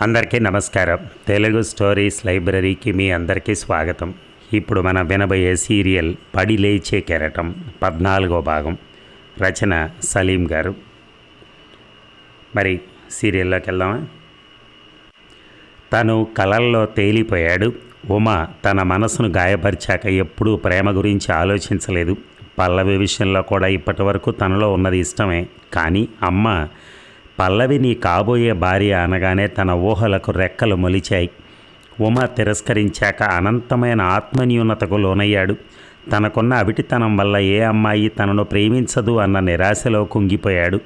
అందరికీ నమస్కారం. తెలుగు స్టోరీస్ లైబ్రరీకి మీ అందరికీ స్వాగతం. ఇప్పుడు మనం వినబోయే సీరియల్ పడి లేచే కెరటం పద్నాలుగో భాగం. రచన సలీం గారు. మరి సీరియల్లోకి వెళ్దామా? తను కలల్లో తేలిపోయాడు. ఉమ తన మనసును గాయపరిచాక ఎప్పుడూ ప్రేమ గురించి ఆలోచించలేదు. పల్లవి విషయంలో కూడా ఇప్పటి వరకు తనలో ఉన్నది ఇష్టమే. కానీ అమ్మ పల్లవి నీ కాబోయే భార్య అనగానే తన ఊహలకు రెక్కలు మొలిచాయి. ఉమ తిరస్కరించాక అనంతమైన ఆత్మన్యూనతకు లోనయ్యాడు. తనకున్న అవిటితనం వల్ల ఏ అమ్మాయి తనను ప్రేమించదు అన్న నిరాశలో కుంగిపోయాడు.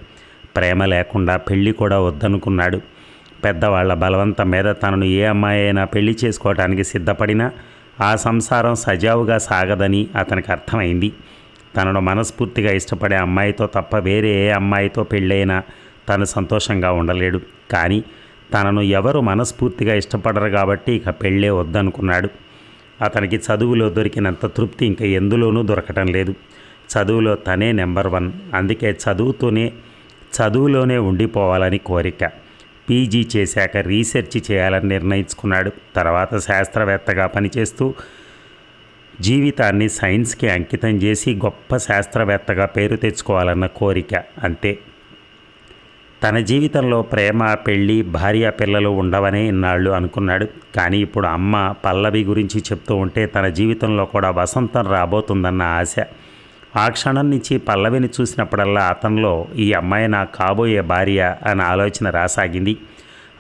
ప్రేమ లేకుండా పెళ్ళి కూడా వద్దనుకున్నాడు. పెద్దవాళ్ళ బలవంతం మీద తనను ఏ అమ్మాయి అయినా పెళ్ళి చేసుకోవటానికి సిద్ధపడినా ఆ సంసారం సజావుగా సాగదని అతనికి అర్థమైంది. తనను మనస్ఫూర్తిగా ఇష్టపడే అమ్మాయితో తప్ప వేరే ఏ అమ్మాయితో పెళ్ళైనా తను సంతోషంగా ఉండలేడు. కానీ తనను ఎవరు మనస్ఫూర్తిగా ఇష్టపడరు కాబట్టి ఇక పెళ్ళే వద్దనుకున్నాడు. అతనికి చదువులో దొరికినంత తృప్తి ఇంకా ఎందులోనూ దొరకటం లేదు. చదువులో తనే నెంబర్ వన్. అందుకే చదువుతూనే చదువులోనే ఉండిపోవాలని కోరిక. పీజీ చేశాక రీసెర్చ్ చేయాలని నిర్ణయించుకున్నాడు. తర్వాత శాస్త్రవేత్తగా పనిచేస్తూ జీవితాన్ని సైన్స్కి అంకితం చేసి గొప్ప శాస్త్రవేత్తగా పేరు తెచ్చుకోవాలన్న కోరిక. అంతే. తన జీవితంలో ప్రేమ పెళ్ళి భార్య పిల్లలు ఉండవనే ఇన్నాళ్ళు అనుకున్నాడు. కానీ ఇప్పుడు అమ్మ పల్లవి గురించి చెప్తూ ఉంటే తన జీవితంలో కూడా వసంతం రాబోతుందన్న ఆశ. ఆ క్షణం నుంచి పల్లవిని చూసినప్పుడల్లా అతనిలో ఈ అమ్మాయి నా కాబోయే భార్య అన్న ఆలోచన రాసాగింది.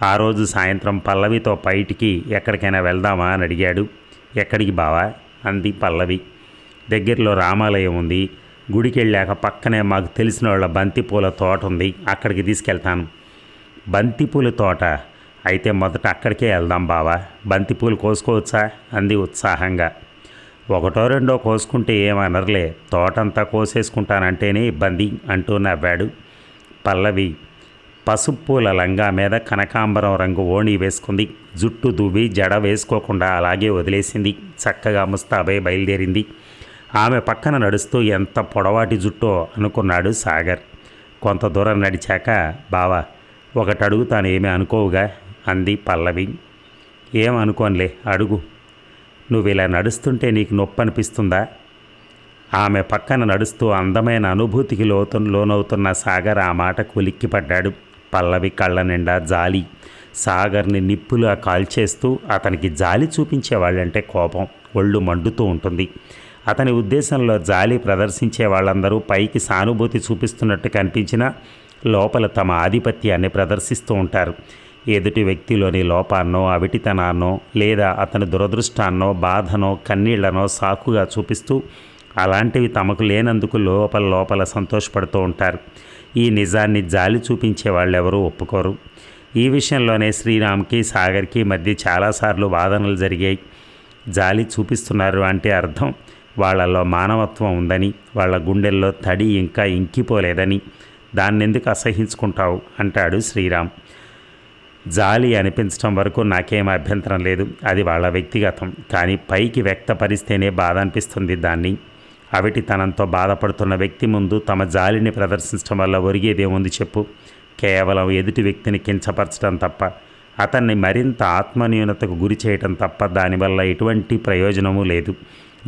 ఆ రోజు సాయంత్రం పల్లవితో బయటికి ఎక్కడికైనా వెళ్దామా అని అడిగాడు. ఎక్కడికి బావా? అంది పల్లవి. దగ్గరలో రామాలయం ఉంది. గుడికి వెళ్ళాక పక్కనే మాకు తెలిసిన వాళ్ళ బంతిపూల తోట ఉంది అక్కడికి తీసుకెళ్తాను. బంతిపూల తోట? అయితే మొదట అక్కడికే వెళ్దాం బావా. బంతిపూలు కోసుకోవచ్చా? అంది ఉత్సాహంగా. ఒకటో రెండో కోసుకుంటే ఏమనర్లే. తోటంతా కోసేసుకుంటానంటేనే ఇబ్బంది అంటూ నవ్వాడు పల్లవి. పసుపు పూల లంగా మీద కనకాంబరం రంగు ఓణి వేసుకుంది. జుట్టు దువ్వి జడ వేసుకోకుండా అలాగే వదిలేసింది. చక్కగా ముస్తాబై బయలుదేరింది. ఆమె పక్కన నడుస్తూ ఎంత పొడవాటి జుట్టో అనుకున్నాడు సాగర్. కొంత దూరం నడిచాక బావా ఒకటి అడుగుతాను ఏమీ అనుకోవుగా అంది పల్లవి. ఏం అడుగు. నువ్వు ఇలా నడుస్తుంటే నీకు నొప్పి అనిపిస్తుందా ఆమె పక్కన నడుస్తూ అందమైన అనుభూతికి లోతు లోనవుతున్న సాగర్ ఆ మాటకు ఉలిక్కిపడ్డాడు పల్లవి కళ్ళ నిండా జాలి. సాగర్ని నిప్పులా కాల్చేస్తూ అతనికి జాలి చూపించేవాళ్ళంటే కోపం. ఒళ్ళు మండుతూ ఉంటుంది. అతని ఉద్దేశంలో జాలి ప్రదర్శించే వాళ్ళందరూ పైకి సానుభూతి చూపిస్తున్నట్టు కనిపించినా లోపల తమ ఆధిపత్యాన్ని ప్రదర్శిస్తూ ఉంటారు. ఎదుటి వ్యక్తిలోని లోపాన్నో అవిటితనాన్నో లేదా అతని దురదృష్టాన్నో బాధనో కన్నీళ్ళనో సాకుగా చూపిస్తూ అలాంటివి తమకు లేనందుకు లోపల లోపల సంతోషపడుతూ ఉంటారు. ఈ నిజాన్ని జాలి చూపించే వాళ్ళెవరూ ఒప్పుకోరు. ఈ విషయంలోనే శ్రీరామ్కి సాగర్కి మధ్య చాలాసార్లు వాదనలు జరిగాయి. జాలి చూపిస్తున్నారు అంటే అర్థం వాళ్ళల్లో మానవత్వం ఉందని వాళ్ళ గుండెల్లో తడి ఇంకా ఇంకిపోలేదని దాన్నెందుకు అసహించుకుంటావు? అంటాడు శ్రీరామ్. జాలి అనిపించడం వరకు నాకేం అభ్యంతరం లేదు. అది వాళ్ళ వ్యక్తిగతం. కానీ పైకి వ్యక్తపరిస్తేనే బాధ అనిపిస్తుంది దాన్ని. అవిటి తనంతో బాధపడుతున్న వ్యక్తి ముందు తమ జాలిని ప్రదర్శించడం వల్ల ఒరిగేదేముంది చెప్పు. కేవలం ఎదుటి వ్యక్తిని కించపరచడం తప్ప అతన్ని మరింత ఆత్మన్యూనతకు గురి చేయటం తప్ప దానివల్ల ఎటువంటి ప్రయోజనము లేదు.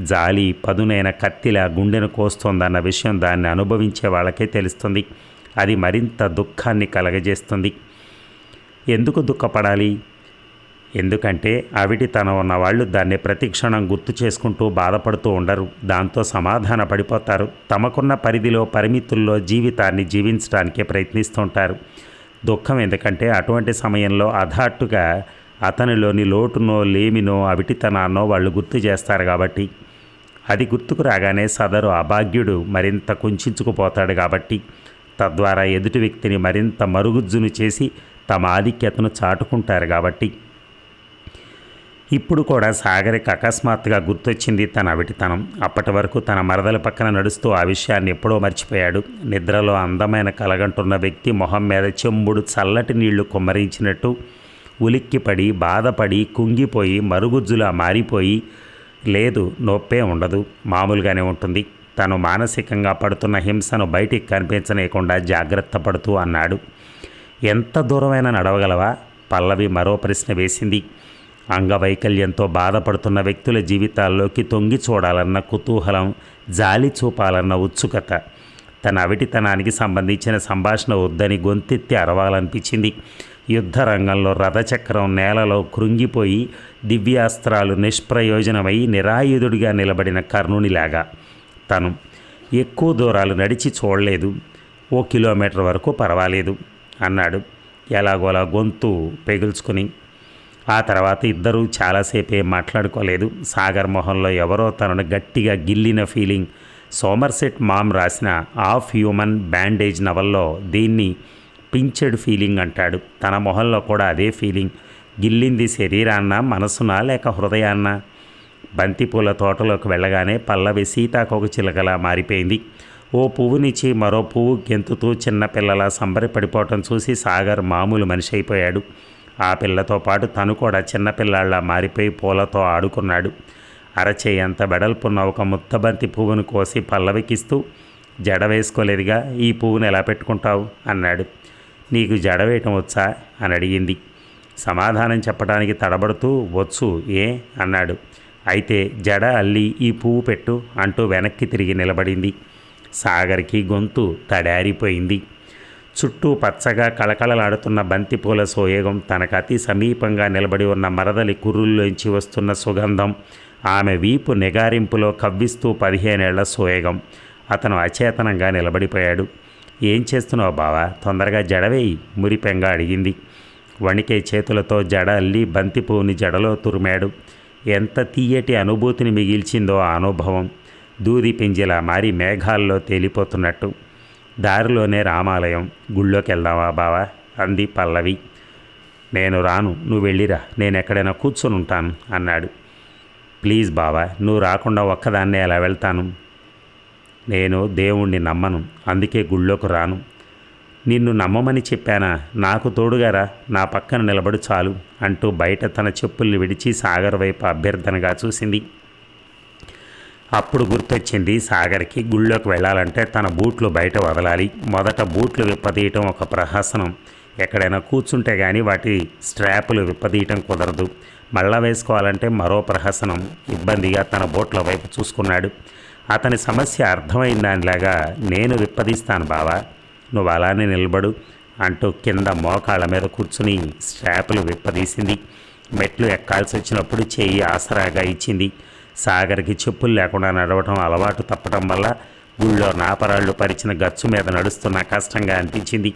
జాలి పదునైన కత్తిలా గుండెను కోస్తోందన్న విషయం దాన్ని అనుభవించే వాళ్ళకే తెలుస్తుంది. అది మరింత దుఃఖాన్ని కలగజేస్తుంది. ఎందుకు దుఃఖపడాలి? ఎందుకంటే అవిటి తన ఉన్న వాళ్ళు దాన్ని ప్రతిక్షణం గుర్తు చేసుకుంటూ బాధపడుతూ ఉండరు. దాంతో సమాధాన పడిపోతారు. తమకున్న పరిధిలో పరిమితుల్లో జీవితాన్ని జీవించడానికే ప్రయత్నిస్తుంటారు. దుఃఖం ఎందుకంటే అటువంటి సమయంలో అధాట్టుగా అతనిలోని లోటునో లేమినో అవిటితనాన్నో వాళ్ళు గుర్తు చేస్తారు కాబట్టి. అది గుర్తుకు రాగానే సదరు అభాగ్యుడు మరింత కుంచుకుపోతాడు కాబట్టి తద్వారా ఎదుటి వ్యక్తిని మరింత మరుగుజ్జును చేసి తమ ఆధిక్యతను చాటుకుంటారు కాబట్టి. ఇప్పుడు కూడా సాగరికి అకస్మాత్తుగా గుర్తొచ్చింది తన అవిటితనం. అప్పటి వరకు తన మరదల పక్కన నడుస్తూ ఆ విషయాన్ని ఎప్పుడో మర్చిపోయాడు. నిద్రలో అందమైన కలగంటున్న వ్యక్తి మొహం మీద చెంబుడు చల్లటి నీళ్ళు కుమ్మరించినట్టు ఉలిక్కిపడి బాధపడి కుంగిపోయి మరుగుజ్జులా మారిపోయి లేదు నొప్పే ఉండదు. మామూలుగానే ఉంటుంది. తను మానసికంగా పడుతున్న హింసను బయటికి కనిపించనీయకుండా జాగ్రత్త పడుతూ అన్నాడు. ఎంత దూరమైనా నడవగలవా? పల్లవి మరో ప్రశ్న వేసింది. అంగవైకల్యంతో బాధపడుతున్న వ్యక్తుల జీవితాల్లోకి తొంగి చూడాలన్న కుతూహలం జాలి చూపాలన్న ఉత్సుకత. తన అవిటితనానికి సంబంధించిన సంభాషణ వద్దని గొంతెత్తి అరవాలనిపించింది. యుద్ధ రంగంలో రథచక్రం నేలలో కృంగిపోయి దివ్యాస్త్రాలు నిష్ప్రయోజనమై నిరాయుధుడిగా నిలబడిన కర్ణునిలాగా. తను ఎక్కువ దూరాలు నడిచి చూడలేదు. ఓ కిలోమీటర్ వరకు పర్వాలేదు అన్నాడు. ఎలాగోలా గొంతు పెగుల్చుకుని. ఆ తర్వాత ఇద్దరూ చాలాసేపే మాట్లాడుకోలేదు. సాగర్ మొహంలో ఎవరో తనను గట్టిగా గిల్లిన ఫీలింగ్. సోమర్సెట్ మామ్ రాసిన ఆఫ్ హ్యూమన్ బ్యాండేజ్ నవల్లో దీన్ని పించెడ్ ఫీలింగ్ అంటాడు. తన మొహంలో కూడా అదే ఫీలింగ్. గిల్లింది శరీరాన్న మనసునా లేక హృదయాన్న? బంతిపూల తోటలోకి వెళ్ళగానే పల్లవి సీతాకొక చిలకలా మారిపోయింది. ఓ పువ్వునిచ్చి మరో పువ్వు గెంతుతూ చిన్నపిల్లలా సంబరపడిపోవటం చూసి సాగర్ మామూలు మనిషి అయిపోయాడు. ఆ పిల్లతో పాటు తను కూడా చిన్నపిల్లాళ్ళ మారిపోయి పూలతో ఆడుకున్నాడు. అరచేయంత వెడల్పున్న ఒక ముత్తబంతి పువ్వును కోసి పల్లవికిస్తూ జడ వేసుకోలేదుగా ఈ పువ్వును ఎలా పెట్టుకుంటావు? అన్నాడు. నీకు జడ వేయటం వచ్చా? అని అడిగింది. సమాధానం చెప్పడానికి తడబడుతూ వచ్చు ఏ అన్నాడు. అయితే జడ అల్లి ఈ పువ్వు పెట్టు అంటూ వెనక్కి తిరిగి నిలబడింది. సాగర్కి గొంతు తడారిపోయింది. చుట్టూ పచ్చగా కళకళలాడుతున్న బంతిపూల సోయగం తనకు అతి సమీపంగా నిలబడి ఉన్న మరదలి కుర్రుల్లోంచి వస్తున్న సుగంధం ఆమె వీపు నిగారింపులో కవ్విస్తూ పదిహేనేళ్ళ సోయగం. అతను అచేతనంగా నిలబడిపోయాడు. ఏం చేస్తున్నావు బావా? తొందరగా జడవేయి మురిపెంగ అడిగింది. వణికే చేతులతో జడ అల్లి బంతి పువ్వుని జడలో తురిమాడు. ఎంత తీయటి అనుభూతిని మిగిల్చిందో ఆ అనుభవం. దూది పింజిలా మారి మేఘాల్లో తేలిపోతున్నట్టు. దారిలోనే రామాలయం. గుళ్ళోకి వెళ్దామా బావా? అంది పల్లవి. నేను రాను. నువ్వు వెళ్ళిరా. నేను ఎక్కడైనా కూర్చొని ఉంటాను అన్నాడు. ప్లీజ్ బావా. నువ్వు రాకుండా ఒక్కదాన్నే ఎలా వెళ్తాను. నేను దేవుణ్ణి నమ్మను అందుకే గుళ్ళోకి రాను. నిన్ను నమ్మమని చెప్పానా? నాకు తోడుగారా? నా పక్కన నిలబడు చాలు అంటూ బయట తన చెప్పుల్ని విడిచి సాగర్ వైపు అభ్యర్థనగా చూసింది. అప్పుడు గుర్తొచ్చింది సాగర్కి గుళ్ళోకి వెళ్ళాలంటే తన బూట్లు బయట వదలాలి. మొదట బూట్లు విప్పదీయటం ఒక ప్రహసనం. ఎక్కడైనా కూర్చుంటే కానీ వాటి స్ట్రాపులు విప్పదీయటం కుదరదు. మళ్ళా వేసుకోవాలంటే మరో ప్రహసనం. ఇబ్బందిగా తన బూట్ల వైపు చూసుకున్నాడు. అతని సమస్య అర్థమైన దానిలాగా నేను విప్పదీస్తాను బావా. నువ్వు అలానే నిలబడు అంటూ కింద మోకాళ్ళ మీద కూర్చుని స్ట్రాపులు విప్పదీసింది. మెట్లు ఎక్కాల్సి వచ్చినప్పుడు చేయి ఆసరాగా ఇచ్చింది. సాగర్కి చెప్పులు లేకుండా నడవటం అలవాటు తప్పటం వల్ల గుళ్ళో నాపరాళ్ళు పరిచిన గచ్చు మీద నడుస్తున్న కష్టంగా అనిపించింది.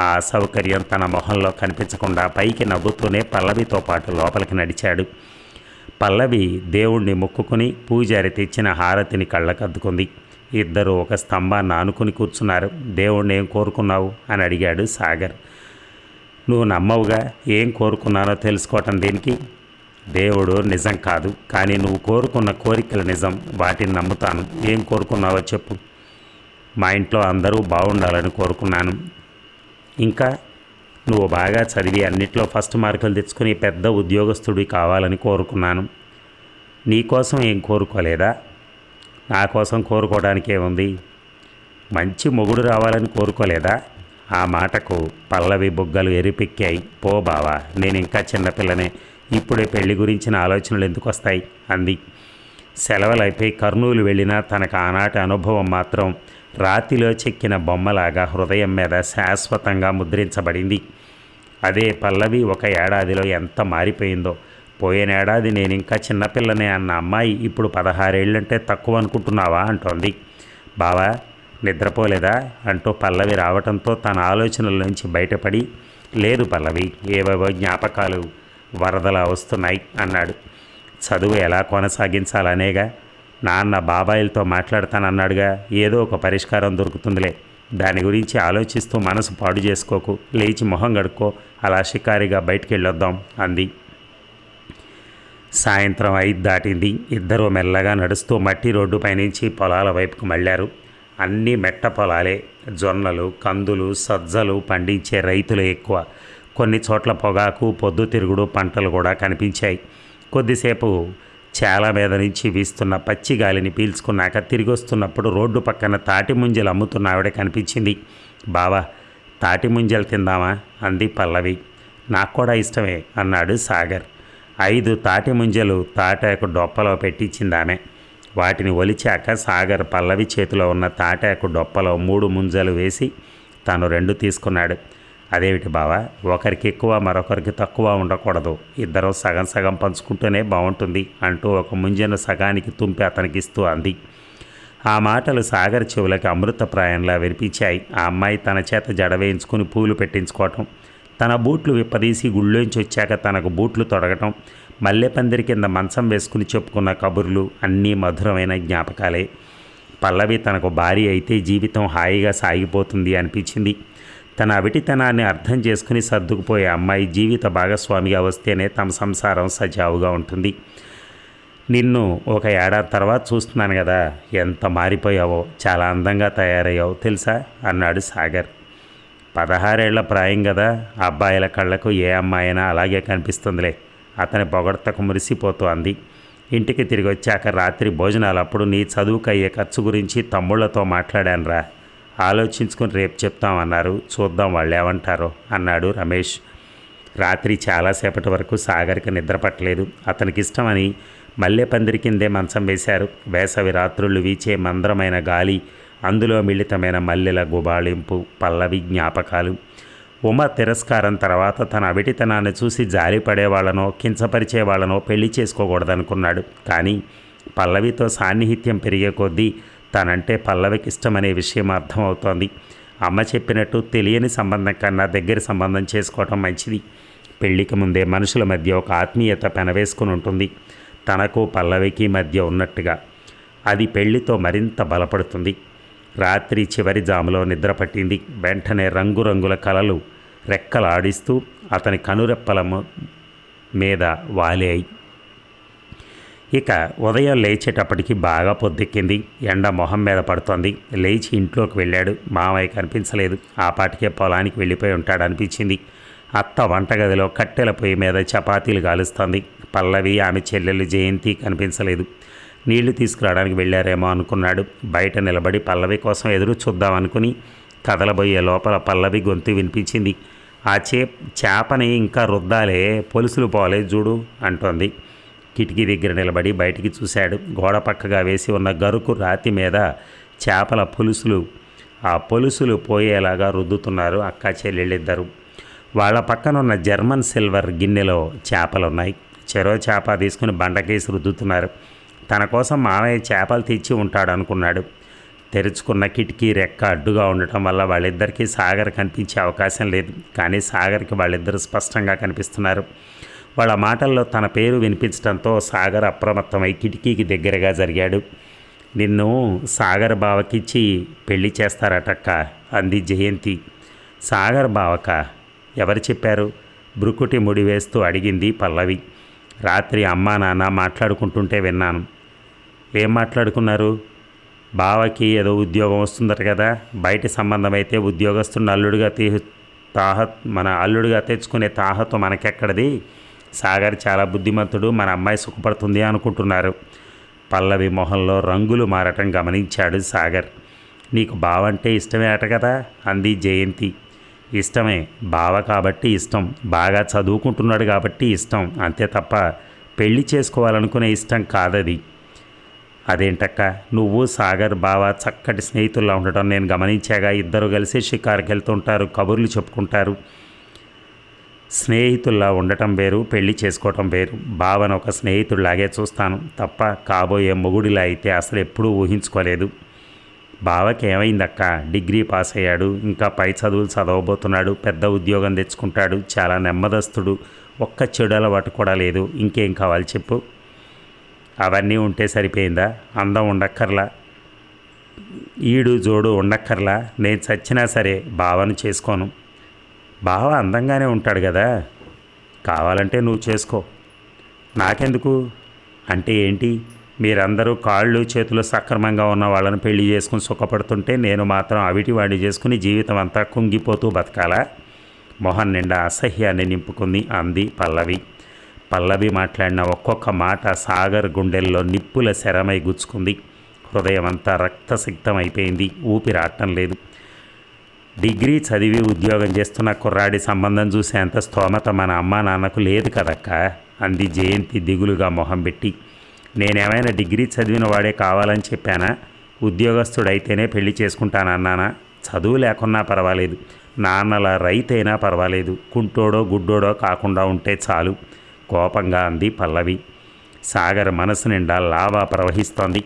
ఆ అసౌకర్యం తన మొహంలో కనిపించకుండా పైకి నవ్వుతూనే పల్లవితో పాటు లోపలికి నడిచాడు. పల్లవి దేవుణ్ణి మొక్కుకుని పూజారి తెచ్చిన హారతిని కళ్ళకద్దుకుంది. ఇద్దరు ఒక స్తంభాన్ని ఆనుకుని కూర్చున్నారు. దేవుణ్ణి ఏం కోరుకున్నావు? అని అడిగాడు సాగర్. నువ్వు నమ్మవుగా ఏం కోరుకున్నానో తెలుసుకోవటం దేనికి? దేవుడు నిజం కాదు కానీ నువ్వు కోరుకున్న కోరికలు నిజం వాటిని నమ్ముతాను. ఏం కోరుకున్నావో చెప్పు. మా ఇంట్లో అందరూ బాగుండాలని కోరుకున్నాను. ఇంకా నువ్వు బాగా చదివి అన్నిట్లో ఫస్ట్ మార్కులు తెచ్చుకుని పెద్ద ఉద్యోగస్తుడి కావాలని కోరుకున్నాను. నీకోసం ఏం కోరుకోలేదా? నా కోసం కోరుకోవడానికే ఉంది మంచి మొగుడు రావాలని కోరుకోలేదా? ఆ మాటకు పల్లవి బుగ్గలు ఎరిపెక్కాయి. పో బావా నేను ఇంకా చిన్నపిల్లనే ఇప్పుడే పెళ్ళి గురించిన ఆలోచనలు ఎందుకు వస్తాయి? అంది. సెలవులైపోయి కర్నూలు వెళ్ళినా తనకు ఆనాటి అనుభవం మాత్రం రాతిలో చెక్కిన బొమ్మలాగా హృదయం మీద శాశ్వతంగా ముద్రించబడింది. అదే పల్లవి ఒక ఏడాదిలో ఎంత మారిపోయిందో. పోయిన ఏడాది నేను ఇంకా చిన్నపిల్లనే అన్న అమ్మాయి ఇప్పుడు పదహారేళ్ళంటే తక్కువ అనుకుంటున్నావా అంటోంది. బావా నిద్రపోలేదా అంటూ పల్లవి రావటంతో తన ఆలోచనల నుంచి బయటపడి లేదు పల్లవి ఏవేవో జ్ఞాపకాలు వరదలా వస్తున్నాయి అన్నాడు. చదువు ఎలా కొనసాగించాలనేగా నాన్న బాబాయిలతో మాట్లాడతానన్నాడుగా ఏదో ఒక పరిష్కారం దొరుకుతుందిలే. దాని గురించి ఆలోచిస్తూ మనసు పాడు చేసుకోకు లేచి మొహం గడుక్కో అలా షికారిగా బయటికి వెళ్ళొద్దాం అంది. సాయంత్రం ఐదు దాటింది. ఇద్దరూ మెల్లగా నడుస్తూ మట్టి రోడ్డుపైనుంచి పొలాల వైపుకు మళ్ళారు. అన్నీ మెట్ట పొలాలే. జొన్నలు కందులు సజ్జలు పండించే రైతులు ఎక్కువ. కొన్ని చోట్ల పొగాకు పొద్దుతిరుగుడు పంటలు కూడా కనిపించాయి. కొద్దిసేపు చాలా మీద నుంచి వీస్తున్న పచ్చి గాలిని పీల్చుకున్నాక తిరిగి వస్తున్నప్పుడు రోడ్డు పక్కన తాటి ముంజలు అమ్ముతున్న ఆవిడ కనిపించింది. బావా తాటి ముంజలు తిందామా? అంది పల్లవి. నాకు కూడా ఇష్టమే అన్నాడు సాగర్. ఐదు తాటి ముంజలు తాటాకు డొప్పలో పెట్టించిందామె వాటిని ఒలిచాక సాగర్ పల్లవి చేతిలో ఉన్న తాటాకు డొప్పలో మూడు ముంజలు వేసి తాను రెండు తీసుకున్నాడు. అదేమిటి బావా? ఒకరికి ఎక్కువ మరొకరికి తక్కువ ఉండకూడదు. ఇద్దరు సగం సగం పంచుకుంటూనే బాగుంటుంది అంటూ ఒక ముంజను సగానికి తుంపి అతనికి ఇస్తూ అంది. ఆ మాటలు సాగర్ చెవులకి అమృతప్రాయంలా వినిపించాయి. ఆ అమ్మాయి తన చేత జడ వేయించుకుని పూలు పెట్టించుకోవటం తన బూట్లు విప్పదీసి గుళ్ళోంచి వచ్చాక తనకు బూట్లు తొడగటం మల్లెపందిరి కింద మంచం వేసుకుని చెప్పుకున్న కబుర్లు అన్నీ మధురమైన జ్ఞాపకాలే. పల్లవి తనకు భార్య అయితే జీవితం హాయిగా సాగిపోతుంది అనిపించింది. తన అవిటితనాన్ని అర్థం చేసుకుని సర్దుకుపోయే అమ్మాయి జీవిత భాగస్వామిగా వస్తేనే తమ సంసారం సజావుగా ఉంటుంది. నిన్ను ఒక ఏడాది తర్వాత చూస్తున్నాను కదా ఎంత మారిపోయావో చాలా అందంగా తయారయ్యావు తెలుసా? అన్నాడు సాగర్. పదహారేళ్ళ ప్రాయం కదా అబ్బాయిల కళ్ళకు ఏ అమ్మాయినా అలాగే కనిపిస్తుందిలే. అతని పొగడతకు మురిసిపోతూ అంది. ఇంటికి తిరిగి వచ్చాక రాత్రి భోజనాలు అప్పుడు నీ చదువుకు అయ్యే ఖర్చు గురించి తమ్ముళ్ళతో మాట్లాడానురా. ఆలోచించుకుని రేపు చెప్తామన్నారు చూద్దాం వాళ్ళు ఏమంటారో అన్నాడు రమేష్. రాత్రి చాలాసేపటి వరకు సాగర్కి నిద్ర పట్టలేదు. అతనికి ఇష్టమని మల్లె పందిరి కిందే మంచం వేశారు. వేసవి రాత్రులు వీచే మంద్రమైన గాలి అందులో మిళితమైన మల్లెల గుబాళింపు పల్లవి జ్ఞాపకాలు. ఉమ తిరస్కారం తర్వాత తన అవిటితనాన్ని చూసి జారిపడేవాళ్ళనో వాళ్ళనో కించపరిచే వాళ్ళనో పెళ్ళి చేసుకోకూడదనుకున్నాడు. కానీ పల్లవితో సాన్నిహిత్యం పెరిగే కొద్దీ తనంటే పల్లవికి ఇష్టమనే విషయం అర్థమవుతోంది. అమ్మ చెప్పినట్టు తెలియని సంబంధం కన్నా దగ్గర సంబంధం చేసుకోవటం మంచిది. పెళ్ళికి ముందే మనుషుల మధ్య ఒక ఆత్మీయత పెనవేసుకుని ఉంటుంది. తనకు పల్లవికి మధ్య ఉన్నట్టుగా. అది పెళ్ళితో మరింత బలపడుతుంది. రాత్రి చివరి జాములో నిద్ర పట్టింది. వెంటనే రంగురంగుల కలలు రెక్కలాడిస్తూ అతని కనురెప్పల మీద వాలేయి ఇక ఉదయం లేచేటప్పటికి బాగా పొద్దెక్కింది. ఎండ మొహం మీద పడుతోంది. లేచి ఇంట్లోకి వెళ్ళాడు. మామయ్య కనిపించలేదు. ఆ పాటికే పొలానికి వెళ్ళిపోయి ఉంటాడు అనిపించింది అత్త వంటగదిలో కట్టెల పొయ్యి మీద చపాతీలు కాలుస్తోంది పల్లవి ఆమె చెల్లెలు జయంతి కనిపించలేదు. నీళ్ళు తీసుకురావడానికి వెళ్ళారేమో అనుకున్నాడు. బయట నిలబడి పల్లవి కోసం ఎదురు చూద్దాం అనుకుని కదలబోయే లోపల పల్లవి గొంతు వినిపించింది. ఆ చే చేపని ఇంకా రుద్దాలే. పొలుసులు పోలే చూడు అంటోంది. కిటికీ దగ్గర నిలబడి బయటికి చూశాడు. గోడ పక్కగా వేసి ఉన్న గరుకు రాతి మీద చేపల పులుసులు. ఆ పులుసులు పోయేలాగా రుద్దుతున్నారు అక్క చెల్లెళ్ళిద్దరు. వాళ్ళ పక్కన ఉన్న జర్మన్ సిల్వర్ గిన్నెలో చేపలున్నాయి. చెరో చేప తీసుకుని బండకేసి రుద్దుతున్నారు. తన కోసం మామయ్య చేపలు తెచ్చి ఉంటాడు అనుకున్నాడు తెరుచుకున్న కిటికీ రెక్క అడ్డుగా ఉండటం వల్ల వాళ్ళిద్దరికీ సాగర్ కనిపించే అవకాశం లేదు. కానీ సాగర్కి వాళ్ళిద్దరూ స్పష్టంగా కనిపిస్తున్నారు. వాళ్ళ మాటల్లో తన పేరు వినిపించడంతో సాగర్ అప్రమత్తమై కిటికీకి దగ్గరగా జరిగాడు. నిన్ను సాగర్ బావకిచ్చి పెళ్ళి చేస్తారటక్క అంది జయంతి. సాగర్ బావక ఎవరు చెప్పారు? బ్రుకుటి ముడి వేస్తూ అడిగింది పల్లవి. రాత్రి అమ్మా నాన్న మాట్లాడుకుంటుంటే విన్నాను. ఏం మాట్లాడుకున్నారు? బావకి ఏదో ఉద్యోగం వస్తుందట కదా బయట సంబంధం అయితే ఉద్యోగస్తుడిని అల్లుడిగా తీ తాహ మన అల్లుడిగా తెచ్చుకునే తాహతో మనకెక్కడిది? సాగర్ చాలా బుద్ధిమంతుడు మన అమ్మాయి సుఖపడుతుంది అనుకుంటున్నారు. పల్లవి మొహంలో రంగులు మారటం గమనించాడు సాగర్. నీకు బావంటే ఇష్టమే అట కదా? అంది జయంతి. ఇష్టమే బావ కాబట్టి ఇష్టం. బాగా చదువుకుంటున్నాడు కాబట్టి ఇష్టం. అంతే తప్ప పెళ్ళి చేసుకోవాలనుకునే ఇష్టం కాదది. అదేంటక్క? నువ్వు సాగర్ బావ చక్కటి స్నేహితుల్లో ఉండటం నేను గమనించాగా. ఇద్దరు కలిసి షికార్కి వెళ్తుంటారు కబుర్లు చెప్పుకుంటారు. స్నేహితుల్లా ఉండటం వేరు పెళ్ళి చేసుకోవటం వేరు. భావన ఒక స్నేహితుడిలాగే చూస్తాను. తప్ప కాబోయే మొగుడిలా అయితే అసలు ఎప్పుడూ ఊహించుకోలేదు. బావకి ఏమైందక్క? డిగ్రీ పాస్ అయ్యాడు ఇంకా పై చదువులు చదవబోతున్నాడు పెద్ద ఉద్యోగం తెచ్చుకుంటాడు చాలా నెమ్మదస్తుడు. ఒక్క చెడు అలవాటు కూడా లేదు. ఇంకేం కావాలి చెప్పు. అవన్నీ ఉంటే సరిపోయిందా? అందం ఉండక్కర్లా? ఈడు జోడు ఉండక్కర్లా? నేను చచ్చినా సరే బావను చేసుకోను. బావ అందంగానే ఉంటాడు కదా. కావాలంటే నువ్వు చేసుకో. నాకెందుకు? అంటే ఏంటి? మీరందరూ కాళ్ళు చేతులు సక్రమంగా ఉన్న వాళ్ళని పెళ్ళి చేసుకుని సుఖపడుతుంటే నేను మాత్రం అవిటి వాడి చేసుకుని జీవితం అంతా కుంగిపోతూ బతకాలా? మొహన్ నిండా అసహ్యాన్ని నింపుకుంది అంది పల్లవి. పల్లవి మాట్లాడిన ఒక్కొక్క మాట సాగర్ గుండెల్లో నిప్పుల శరమై గుచ్చుకుంది. హృదయం అంతా రక్తసిక్తమైపోయింది. ఊపిరాటం లేదు. డిగ్రీ చదివి ఉద్యోగం చేస్తున్న కుర్రాడి సంబంధం చూసేంత స్తోమత మన అమ్మా నాన్నకు లేదు కదక్క అంది జయంతి దిగులుగా మొహం పెట్టి. నేనేమైనా డిగ్రీ చదివిన వాడే కావాలని చెప్పానా? ఉద్యోగస్తుడైతేనే పెళ్ళి చేసుకుంటానన్నానా? చదువు లేకున్నా పర్వాలేదు. నాన్నల రైతైనా పర్వాలేదు. కుంటోడో గుడ్డోడో కాకుండా ఉంటే చాలు కోపంగా అంది పల్లవి. సాగర్ మనసు నిండా లావా ప్రవహిస్తోంది.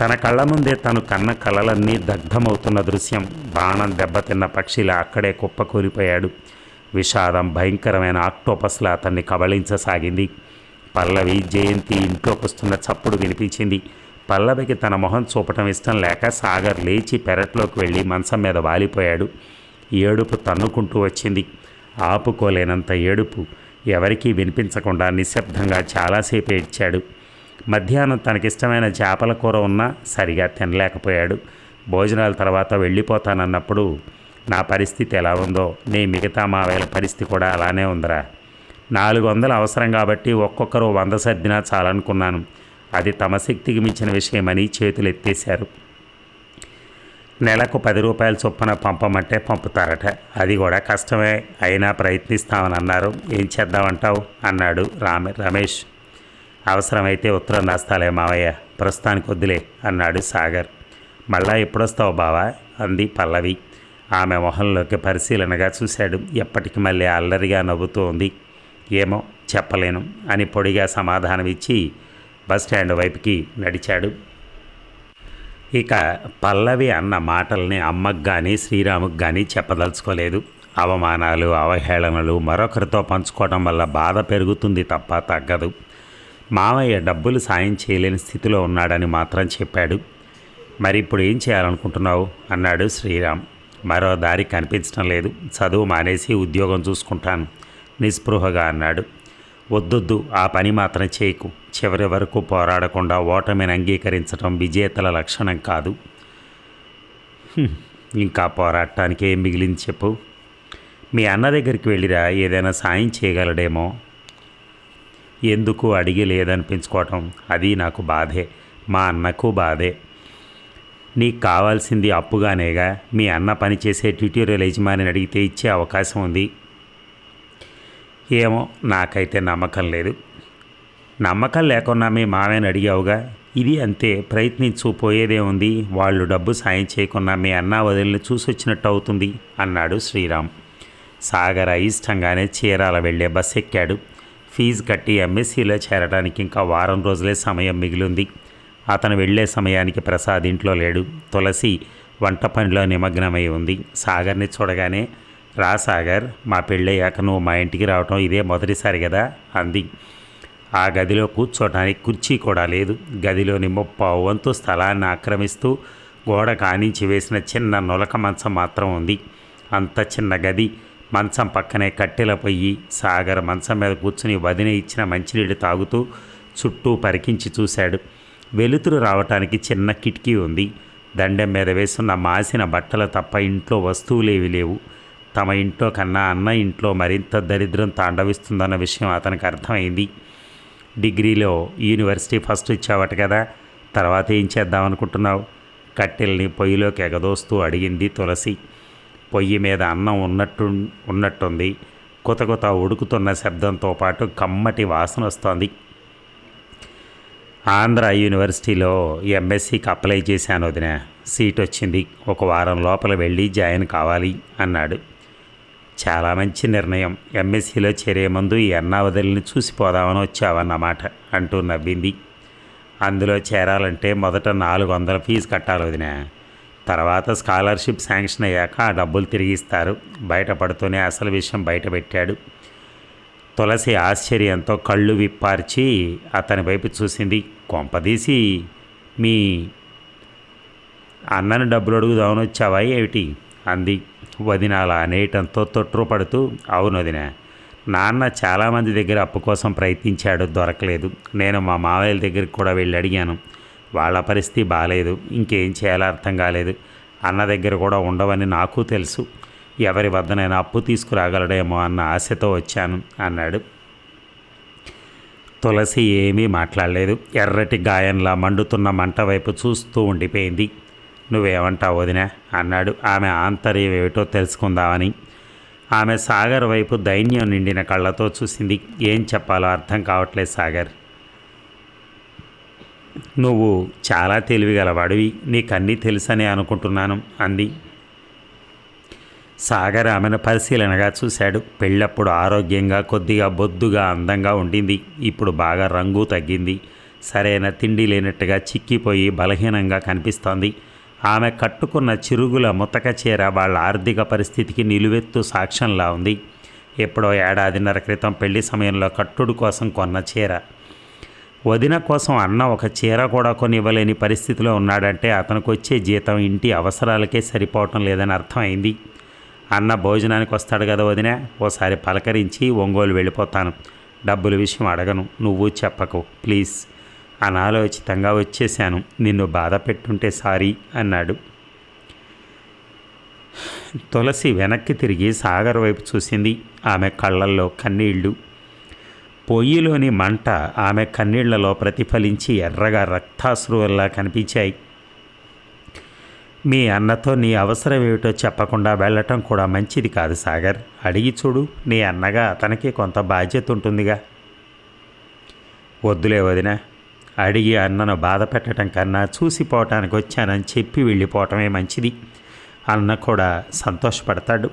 తన కళ్ళ ముందే తను కన్న కలలన్నీ దగ్ధమవుతున్న దృశ్యం. బాణం దెబ్బతిన్న పక్షిలా అక్కడే కుప్పకూలిపోయాడు విషాదం భయంకరమైన ఆక్టోపస్లా అతన్ని కబళించసాగింది. పల్లవి జయంతి ఇంట్లోకి వస్తున్న చప్పుడు వినిపించింది. పల్లవికి తన మొహం చూపటం ఇష్టం లేక సాగర్ లేచి పెరట్లోకి వెళ్ళి మంచం మీద వాలిపోయాడు. ఏడుపు తన్నుకుంటూ వచ్చింది. ఆపుకోలేనంత ఏడుపు ఎవరికీ వినిపించకుండా నిశ్శబ్దంగా చాలాసేపు ఏడ్చాడు. మధ్యాహ్నం తనకిష్టమైన చేపల కూర ఉన్నా సరిగా తినలేకపోయాడు. భోజనాల తర్వాత వెళ్ళిపోతానన్నప్పుడు నా పరిస్థితి ఎలా ఉందో నీ మిగతా మావేల పరిస్థితి కూడా అలానే ఉందిరా. నాలుగు వందలు అవసరం కాబట్టి ఒక్కొక్కరు వంద సర్దినా చాలనుకున్నాను. అది తమ శక్తికి మించిన విషయమని చేతులు ఎత్తేశారు నెలకు పది రూపాయల చొప్పున పంపమంటే పంపుతారట. అది కూడా కష్టమే. అయినా ప్రయత్నిస్తామని అన్నారు ఏం చేద్దామంటావు? అన్నాడు రామే రమేష్. అవసరమైతే ఉత్తరం రాస్తాలే మావయ్య. ప్రస్తుతానికి వద్దులే అన్నాడు సాగర్. మళ్ళా ఎప్పుడొస్తావు బావా? అంది పల్లవి. ఆమె మొహంలోకి పరిశీలనగా చూశాడు. ఎప్పటికి మళ్ళీ అల్లరిగా నవ్వుతూ ఉంది. ఏమో చెప్పలేను అని పొడిగా సమాధానం ఇచ్చి బస్ స్టాండ్ వైపుకి నడిచాడు. ఇక పల్లవి అన్న మాటల్ని అమ్మకు కానీ శ్రీరాముకు కానీ చెప్పదలుచుకోలేదు. అవమానాలు అవహేళనలు మరొకరితో పంచుకోవడం వల్ల బాధ పెరుగుతుంది తప్ప తగ్గదు. మామయ్య డబ్బులు సాయం చేయలేని స్థితిలో ఉన్నాడని మాత్రం చెప్పాడు. మరి ఇప్పుడు ఏం చేయాలనుకుంటున్నావు? అన్నాడు శ్రీరామ్. మరో దారి కనిపించడం లేదు. చదువు మానేసి ఉద్యోగం చూసుకుంటాను. నిస్పృహగా అన్నాడు. వద్దొద్దు ఆ పని మాత్రం చేయకు. చివరి వరకు పోరాడకుండా ఓటమిని అంగీకరించడం విజేతల లక్షణం కాదు. ఇంకా పోరాటానికి ఏం మిగిలింది చెప్పు. మీ అన్న దగ్గరికి వెళ్ళిరా ఏదైనా సాయం చేయగలడేమో. ఎందుకు అడిగి లేదనిపించుకోవటం? అది నాకు బాధే. మా అన్నకు బాధే. నీకు కావాల్సింది అప్పుగానేగా. మీ అన్న పనిచేసే ట్యూటోరియల్ యజమానిని అడిగితే ఇచ్చే అవకాశం ఉంది. ఏమో నాకైతే నమ్మకం లేదు. నమ్మకం లేకున్నా మీ మామేని అడిగావుగా. ఇది అంతే ప్రయత్నించు పోయేదే ఉంది. వాళ్ళు డబ్బు సాయం చేయకుండా మీ అన్న వదిలిని చూసొచ్చినట్టు అవుతుంది అన్నాడు శ్రీరామ్. సాగర ఇష్టంగానే చీరాల వెళ్ళే బస్ ఎక్కాడు. ఫీజు కట్టి ఎంఎస్సీలో చేరడానికి ఇంకా వారం రోజులే సమయం మిగిలింది. అతను వెళ్ళే సమయానికి ప్రసాద్ ఇంట్లో లేడు. తులసి వంట పనిలో నిమగ్నమై ఉంది. సాగర్ని చూడగానే రా సాగర్ మా పెళ్ళయ్యాక నువ్వు మా ఇంటికి రావటం ఇదే మొదటిసారి కదా అంది. ఆ గదిలో కూర్చోటానికి కుర్చీ కూడా లేదు. గదిలోని ముప్పావు వంతు స్థలాన్ని ఆక్రమిస్తూ గోడ కానించి వేసిన చిన్న నులక మంచం మాత్రం ఉంది. అంత చిన్న గది మంచం పక్కనే కట్టెల పొయ్యి సాగర్ మంచం మీద కూర్చుని వదిన ఇచ్చిన మంచినీళ్ళు తాగుతూ చుట్టూ పరికించి చూశాడు. వెలుతురు రావటానికి చిన్న కిటికీ ఉంది. దండెం మీద వేసున్న మాసిన బట్టలు తప్ప ఇంట్లో వస్తువులేవి లేవు. తమ ఇంట్లో కన్నా అన్న ఇంట్లో మరింత దరిద్రం తాండవిస్తుందన్న విషయం అతనికి అర్థమైంది. డిగ్రీలో యూనివర్సిటీ ఫస్ట్ ఇచ్చావట కదా తర్వాత ఏం చేద్దాం అనుకుంటున్నావు? కట్టెల్ని పొయ్యిలోకి ఎగదోస్తూ అడిగింది తులసి. పొయ్యి మీద అన్నం ఉన్నట్టు ఉన్నట్టుంది. కొత్త కొత్త ఉడుకుతున్న శబ్దంతో పాటు కమ్మటి వాసన వస్తోంది. ఆంధ్ర యూనివర్సిటీలో ఎంఎస్సికి అప్లై చేశాను వదిన. సీట్ వచ్చింది. ఒక వారం లోపల వెళ్ళి జాయిన్ కావాలి అన్నాడు. చాలా మంచి నిర్ణయం. ఎంఎస్సిలో చేరే ముందు ఈ అన్నావదలిని చూసిపోదామని వచ్చావన్నమాట అంటూ నవ్వింది. అందులో చేరాలంటే మొదట నాలుగు వందల ఫీజు కట్టాలి వదినా. తర్వాత స్కాలర్షిప్ శాంక్షన్ అయ్యాక ఆ డబ్బులు తిరిగిస్తారు బయటపడుతూనే అసలు విషయం బయటపెట్టాడు. తులసి ఆశ్చర్యంతో కళ్ళు విప్పార్చి అతని వైపు చూసింది. కొంపదీసి మీ అన్నను డబ్బులు అడుగుదామని వచ్చావా ఏమిటి? అంది. వదిన అలా అనేయటంతో తొట్టుపడుతూ అవును వదిన నాన్న చాలామంది దగ్గర అప్పు కోసం ప్రయత్నించాడు దొరకలేదు. నేను మా మావయ్యల దగ్గరికి కూడా వెళ్ళి అడిగాను. వాళ్ళ పరిస్థితి బాగాలేదు ఇంకేం చేయాలో అర్థం కాలేదు. అన్న దగ్గర కూడా ఉండవని నాకు తెలుసు. ఎవరి వద్దనైనా అప్పు తీసుకురాగలడేమో అన్న ఆశతో వచ్చాను అన్నాడు. తులసి ఏమీ మాట్లాడలేదు. ఎర్రటి గాయంలా మండుతున్న మంట వైపు చూస్తూ ఉండిపోయింది. నువ్వేమంటావు వదినా? అన్నాడు. ఆమె ఆంతర్యం ఏమిటో తెలుసుకుందామని. ఆమె సాగర్ వైపు దైన్యం నిండిన కళ్ళతో చూసింది. ఏం చెప్పాలో అర్థం కావట్లేదు సాగర్. నువ్వు చాలా తెలివిగలవాడివి నీకన్నీ తెలుసని అనుకుంటున్నాను అంది. సాగర్ ఆమెను పరిశీలనగా చూశాడు. పెళ్ళప్పుడు ఆరోగ్యంగా కొద్దిగా బొద్దుగా అందంగా ఉండింది. ఇప్పుడు బాగా రంగు తగ్గింది. సరైన తిండి లేనట్టుగా చిక్కిపోయి బలహీనంగా కనిపిస్తోంది. ఆమె కట్టుకున్న చిరుగుల ముతక చీర వాళ్ళ ఆర్థిక పరిస్థితికి నిలువెత్తు సాక్ష్యంలా ఉంది. ఎప్పుడో ఏడాదిన్నర క్రితం పెళ్ళి సమయంలో కట్టుడు కోసం కొన్న చీర. వదిన కోసం అన్న ఒక చీర కూడా కొనివ్వలేని పరిస్థితిలో ఉన్నాడంటే అతనికి వచ్చే జీతం ఇంటి అవసరాలకే సరిపోవటం లేదని అర్థమైంది. అన్న భోజనానికి వస్తాడు కదా వదిన? ఓసారి పలకరించి ఒంగోలు వెళ్ళిపోతాను. డబ్బుల విషయం అడగను. నువ్వు చెప్పకు. ప్లీజ్. అనాలోచితంగా వచ్చేశాను. నిన్ను బాధ పెట్టుంటే సారీ అన్నాడు. తులసి వెనక్కి తిరిగి సాగర్ వైపు చూసింది. ఆమె కళ్ళల్లో కన్నీళ్ళు. పొయ్యిలోని మంట ఆమె కన్నీళ్ళలో ప్రతిఫలించి ఎర్రగా రక్తాశ్రువుల్లా కనిపించాయి. మీ అన్నతో నీ అవసరం ఏమిటో చెప్పకుండా వెళ్ళటం కూడా మంచిది కాదు సాగర్. అడిగి చూడు నీ అన్నగా అతనికి కొంత బాధ్యత ఉంటుందిగా. వద్దులే వదిన అడిగి అన్నను బాధ పెట్టడం కన్నా చూసిపోవటానికి వచ్చానని చెప్పి వెళ్ళిపోవటమే మంచిది. అన్న కూడా సంతోషపడతాడు.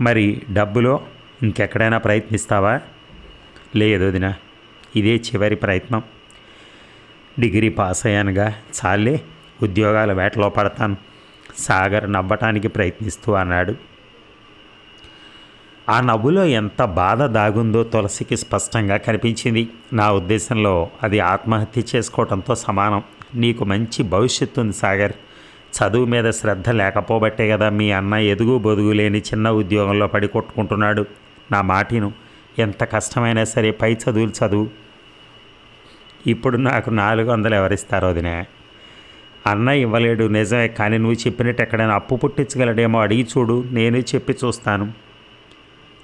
మరి డబ్బులో ఇంకెక్కడైనా ప్రయత్నిస్తావా? లేదు వదిన. ఇదే చివరి ప్రయత్నం. డిగ్రీ పాస్ అయ్యానుగా. చాలే ఉద్యోగాల వేటలో పడతాను. సాగర్ నవ్వటానికి ప్రయత్నిస్తూ అన్నాడు. ఆ నవ్వులో ఎంత బాధ దాగుందో తులసికి స్పష్టంగా కనిపించింది. నా ఉద్దేశంలో అది ఆత్మహత్య చేసుకోవడంతో సమానం. నీకు మంచి భవిష్యత్తు ఉంది సాగర్. చదువు మీద శ్రద్ధ లేకపోబట్టే కదా మీ అన్న ఎదుగు బొదుగు లేని చిన్న ఉద్యోగంలో పడి కొట్టుకుంటున్నాడు. నా మాటిను ఎంత కష్టమైనా సరే పై చదువులు చదువు. ఇప్పుడు నాకు నాలుగు వందలు ఎవరిస్తారో వదినే? అన్న ఇవ్వలేడు నిజమే కానీ నువ్వు చెప్పినట్టు ఎక్కడైనా అప్పు పుట్టించగలడేమో అడిగి చూడు నేను చెప్పి చూస్తాను.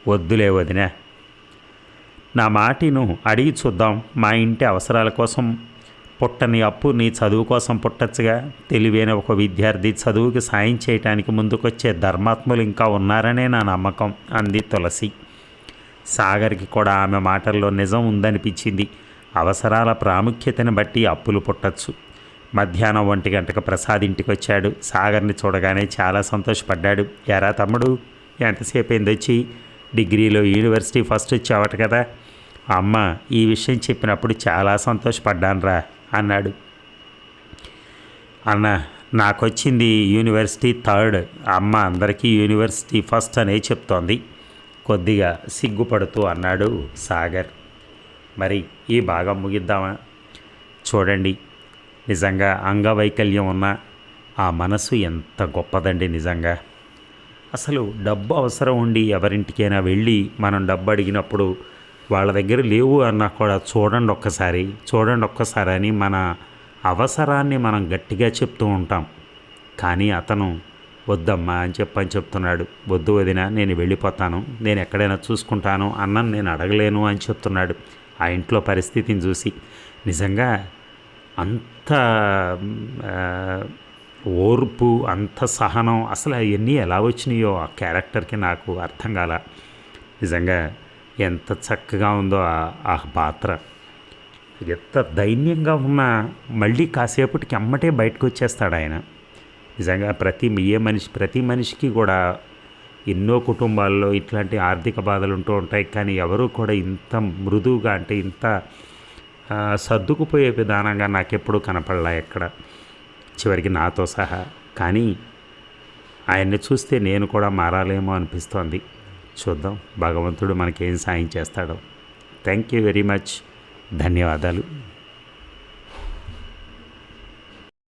వద్దులే వదినా. నా మాటిను అడిగి చూద్దాం మా ఇంటి అవసరాల కోసం పుట్టని అప్పు నీ చదువు కోసం పుట్టచ్చుగా. తెలివైన ఒక విద్యార్థి చదువుకి సాయం చేయటానికి ముందుకొచ్చే ధర్మాత్ములు ఇంకా ఉన్నారనే నా నమ్మకం అంది తులసి. సాగర్కి కూడా ఆమె మాటల్లో నిజం ఉందనిపించింది. అవసరాల ప్రాముఖ్యతను బట్టి అప్పులు పుట్టచ్చు. మధ్యాహ్నం ఒంటి గంటకు ప్రసాద్ ఇంటికి వచ్చాడు. సాగర్ని చూడగానే చాలా సంతోషపడ్డాడు. ఎరా తమ్ముడు ఎంతసేపు అయింది వచ్చి డిగ్రీలో యూనివర్సిటీ ఫస్ట్ వచ్చావట కదా. అమ్మ ఈ విషయం చెప్పినప్పుడు చాలా సంతోషపడ్డానురా అన్నాడు. అన్న నాకొచ్చింది యూనివర్సిటీ థర్డ్. అమ్మ అందరికీ యూనివర్సిటీ ఫస్ట్ అనే చెప్తోంది. కొద్దిగా సిగ్గుపడుతూ అన్నాడు సాగర్. మరి ఈ భాగం ముగిద్దామా? చూడండి నిజంగా అంగవైకల్యం ఉన్న ఆ మనసు ఎంత గొప్పదండి నిజంగా. అసలు డబ్బు అవసరం ఉండి ఎవరింటికైనా వెళ్ళి మనం డబ్బు అడిగినప్పుడు వాళ్ళ దగ్గర లేవు అన్నా కూడా చూడండి ఒక్కసారి చూడండి ఒక్కసారి అని మన అవసరాన్ని మనం గట్టిగా చెప్తూ ఉంటాం. కానీ అతను వద్దమ్మా అని చెప్పని చెప్తున్నాడు. వద్దు వదిన నేను వెళ్ళిపోతాను. నేను ఎక్కడైనా చూసుకుంటాను అన్నం నేను అడగలేను అని చెప్తున్నాడు ఆ ఇంట్లో పరిస్థితిని చూసి. నిజంగా అంత ఓర్పు అంత సహనం అసలు అవన్నీ ఎలా వచ్చినాయో ఆ క్యారెక్టర్కి నాకు అర్థం కాల. నిజంగా ఎంత చక్కగా ఉందో ఆ- ఆ పాత్ర. ఎంత దైన్యంగా ఉన్నా మళ్ళీ కాసేపటికి అమ్మటే బయటకు వచ్చేస్తాడు ఆయన నిజంగా ప్రతి ఏ మనిషి ప్రతి మనిషికి కూడా ఎన్నో కుటుంబాల్లో ఇట్లాంటి ఆర్థిక బాధలు ఉంటూ ఉంటాయి. కానీ ఎవరు కూడా ఇంత మృదువుగా అంటే ఇంత సర్దుకుపోయే విధానంగా నాకెప్పుడు కనపడలా ఎక్కడ. చివరికి నాతో సహా. కానీ ఆయన్ని చూస్తే నేను కూడా మారాలేమో అనిపిస్తోంది. చూద్దాం. భగవంతుడు మనకేం సాయం చేస్తాడో. Thank you very much. ధన్యవాదాలు.